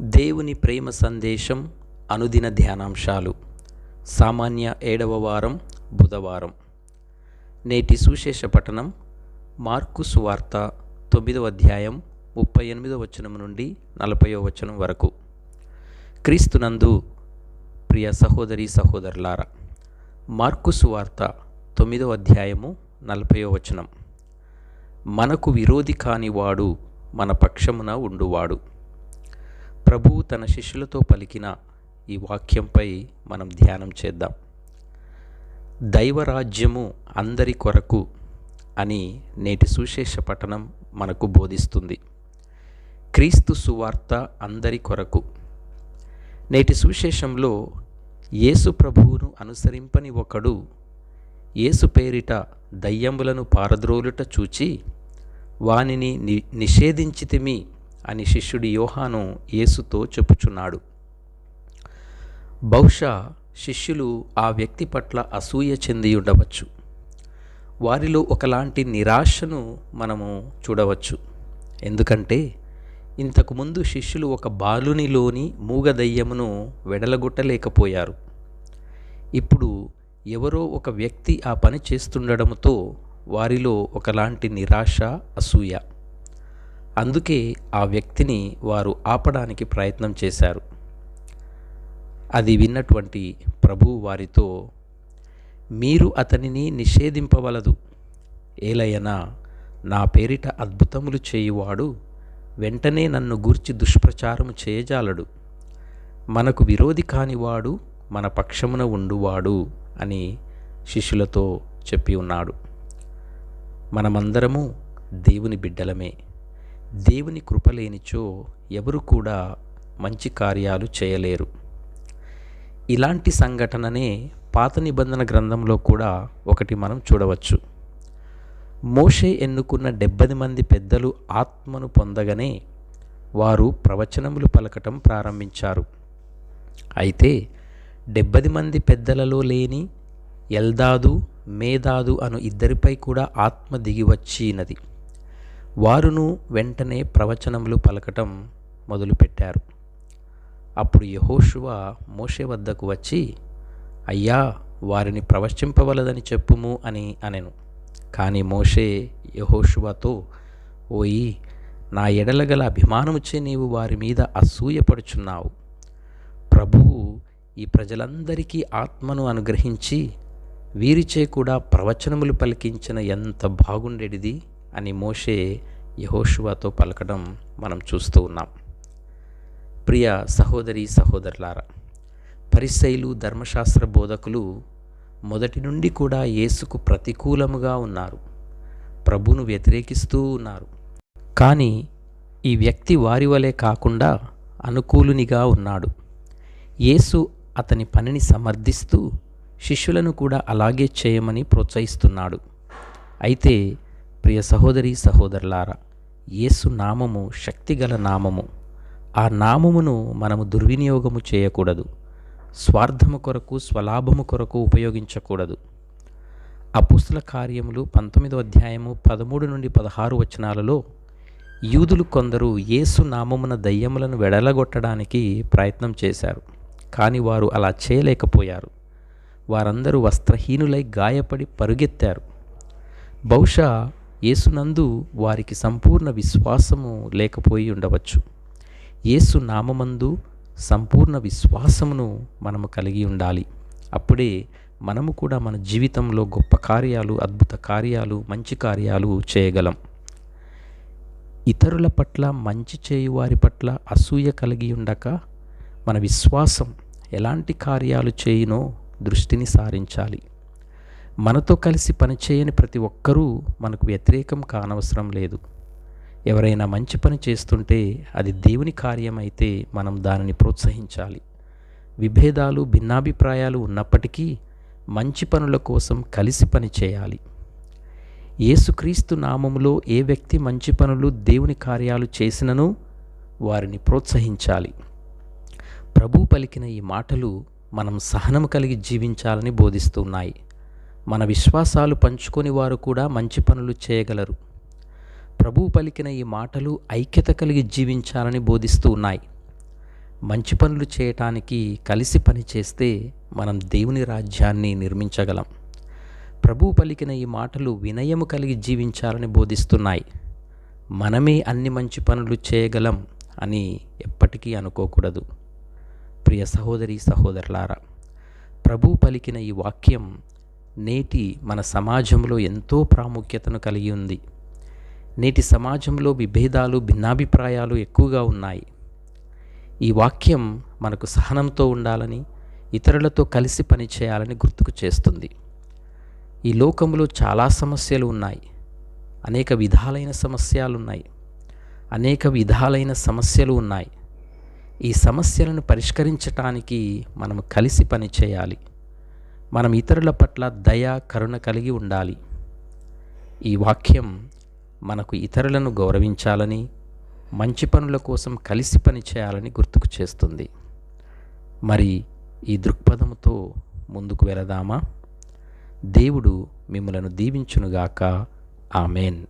దేవుని ప్రేమ సందేశం అనుదిన ధ్యానాంశాలు. సామాన్య ఏడవ వారం బుధవారం. నేటి సుశేష పఠనం మార్కు సువార్త తొమ్మిదవ అధ్యాయం ముప్పై ఎనిమిదవ వచనం నుండి నలభైవ వచనం వరకు. క్రీస్తునందు ప్రియ సహోదరి సహోదరులారా మార్కు సువార్త తొమ్మిదవ అధ్యాయము నలభైవ వచనం. మనకు విరోధి కానివాడు మన పక్షమున ఉండువాడు. ప్రభువు తన శిష్యులతో పలికిన ఈ వాక్యంపై మనం ధ్యానం చేద్దాం. దైవరాజ్యము అందరి కొరకు అని నేటి సుశేష పఠనం మనకు బోధిస్తుంది. క్రీస్తు సువార్త అందరి కొరకు. నేటి సువిశేషంలో యేసు ప్రభువును అనుసరింపని ఒకడు యేసు పేరిట దయ్యములను పారద్రోలుట చూచి వానిని ని నిషేధించితిమి అని శిష్యుడి యోహాను యేసుతో చెప్పుచున్నాడు. బహుశా శిష్యులు ఆ వ్యక్తి పట్ల అసూయ చెంది ఉండవచ్చు. వారిలో ఒకలాంటి నిరాశను మనము చూడవచ్చు. ఎందుకంటే ఇంతకుముందు శిష్యులు ఒక బాలునిలోని మూగదయ్యమును వెడలగొట్టలేకపోయారు. ఇప్పుడు ఎవరో ఒక వ్యక్తి ఆ పని చేస్తుండడంతో వారిలో ఒకలాంటి నిరాశ అసూయ అందుకే ఆ వ్యక్తిని వారు ఆపడానికి ప్రయత్నం చేశారు. అది విన్నటువంటి ప్రభువు వారితో మీరు అతనిని నిషేధింపవలదు. ఏలయనా నా పేరిట అద్భుతములు చేయువాడు వెంటనే నన్ను గూర్చి దుష్ప్రచారము చేయజాలడు. మనకు విరోధి కానివాడు మన పక్షమున ఉండువాడు అని శిష్యులతో చెప్పి ఉన్నాడు. మనమందరము దేవుని బిడ్డలమే. దేవుని కృపలేనిచో ఎవరు కూడా మంచి కార్యాలు చేయలేరు. ఇలాంటి సంఘటననే పాత నిబంధన గ్రంథంలో కూడా ఒకటి మనం చూడవచ్చు. మోషే ఎన్నుకున్న డెబ్బది మంది పెద్దలు ఆత్మను పొందగానే వారు ప్రవచనములు పలకటం ప్రారంభించారు. అయితే డెబ్బది మంది పెద్దలలో లేని ఎల్దాదు మేదాదు అను ఇద్దరిపై కూడా ఆత్మ దిగి వచ్చినది. వారును వెంటనే ప్రవచనములు పలకటం మొదలుపెట్టారు. అప్పుడు యహోషువ మోషే వద్దకు వచ్చి అయ్యా వారిని ప్రవచింపవలదని చెప్పుము అని అనెను. కానీ మోషే యహోషువతో ఓయి నా ఎడలగల అభిమానముచే నీవు వారి మీద అసూయపడుచున్నావు. ప్రభువు ఈ ప్రజలందరికీ ఆత్మను అనుగ్రహించి వీరిచే కూడా ప్రవచనములు పలికించిన ఎంత బాగుండేటిది అని మోషే యహోషువాతో పలకడం మనం చూస్తూ ఉన్నాం. ప్రియ సహోదరి సహోదరులారా పరిశైలు ధర్మశాస్త్ర బోధకులు మొదటి నుండి కూడా యేసుకు ప్రతికూలముగా ఉన్నారు ప్రభును వ్యతిరేకిస్తూ ఉన్నారు. కానీ ఈ వ్యక్తి వారి వలె కాకుండా అనుకూలునిగా ఉన్నాడు. యేసు అతని పనిని సమర్థిస్తూ శిష్యులను కూడా అలాగే చేయమని ప్రోత్సహిస్తున్నాడు. అయితే ప్రియ సహోదరి సహోదరులారా యేసు నామము శక్తిగల నామము. ఆ నామమును మనము దుర్వినియోగము చేయకూడదు. స్వార్థము కొరకు స్వలాభము కొరకు ఉపయోగించకూడదు. అపుస్తుల కార్యములు పంతొమ్మిదో అధ్యాయము పదమూడు నుండి పదహారు వచనాలలో యూదులు కొందరు యేసు నామమున దయ్యములను వెడలగొట్టడానికి ప్రయత్నం చేశారు. కానీ వారు అలా చేయలేకపోయారు. వారందరూ వస్త్రహీనులై గాయపడి పరుగెత్తారు. బహుశా యేసునందు వారికి సంపూర్ణ విశ్వాసము లేకపోయి ఉండవచ్చు. యేసు నామమందు సంపూర్ణ విశ్వాసమును మనము కలిగి ఉండాలి. అప్పుడే మనము కూడా మన జీవితంలో గొప్ప కార్యాలు అద్భుత కార్యాలు మంచి కార్యాలు చేయగలం. ఇతరుల పట్ల మంచి చేయువారి పట్ల అసూయ కలిగి ఉండక మన విశ్వాసం ఎలాంటి కార్యాలు చేయునో దృష్టిని సారించాలి. మనతో కలిసి పనిచేయని ప్రతి ఒక్కరూ మనకు వ్యతిరేకం కానవసరం లేదు. ఎవరైనా మంచి పని చేస్తుంటే అది దేవుని కార్యమైతే మనం దానిని ప్రోత్సహించాలి. విభేదాలు భిన్నాభిప్రాయాలు ఉన్నప్పటికీ మంచి పనుల కోసం కలిసి పని చేయాలి. యేసుక్రీస్తు నామములో ఏ వ్యక్తి మంచి పనులు దేవుని కార్యాలు చేసినను వారిని ప్రోత్సహించాలి. ప్రభు పలికిన ఈ మాటలు మనం సహనము కలిగి జీవించాలని బోధిస్తున్నాయి. మన విశ్వాసాలు పంచుకొని వారు కూడా మంచి పనులు చేయగలరు. ప్రభు పలికిన ఈ మాటలు ఐక్యత కలిగి జీవించాలని బోధిస్తూ ఉన్నాయి. మంచి పనులు చేయటానికి కలిసి పనిచేస్తే మనం దేవుని రాజ్యాన్ని నిర్మించగలం. ప్రభు పలికిన ఈ మాటలు వినయము కలిగి జీవించాలని బోధిస్తున్నాయి. మనమే అన్ని మంచి పనులు చేయగలం అని ఎప్పటికీ అనుకోకూడదు. ప్రియ సహోదరి సహోదరులారా ప్రభు పలికిన ఈ వాక్యం నేటి మన సమాజంలో ఎంతో ప్రాముఖ్యతను కలిగి ఉంది. నేటి సమాజంలో విభేదాలు భిన్నాభిప్రాయాలు ఎక్కువగా ఉన్నాయి. ఈ వాక్యం మనకు సహనంతో ఉండాలని ఇతరులతో కలిసి పనిచేయాలని గుర్తుకు చేస్తుంది. ఈ లోకంలో చాలా సమస్యలు ఉన్నాయి. అనేక విధాలైన సమస్యలు ఉన్నాయి అనేక విధాలైన సమస్యలు ఉన్నాయి. ఈ సమస్యలను పరిష్కరించటానికి మనం కలిసి పనిచేయాలి మనం ఇతరుల పట్ల దయ కరుణ కలిగి ఉండాలి. ఈ వాక్యం మనకు ఇతరులను గౌరవించాలని మంచి పనుల కోసం కలిసి పని చేయాలని గుర్తుకు చేస్తుంది. మరి ఈ దృక్పథముతో ముందుకు వెళదామా? దేవుడు మిమ్మలను దీవించునుగాక. ఆమెన్.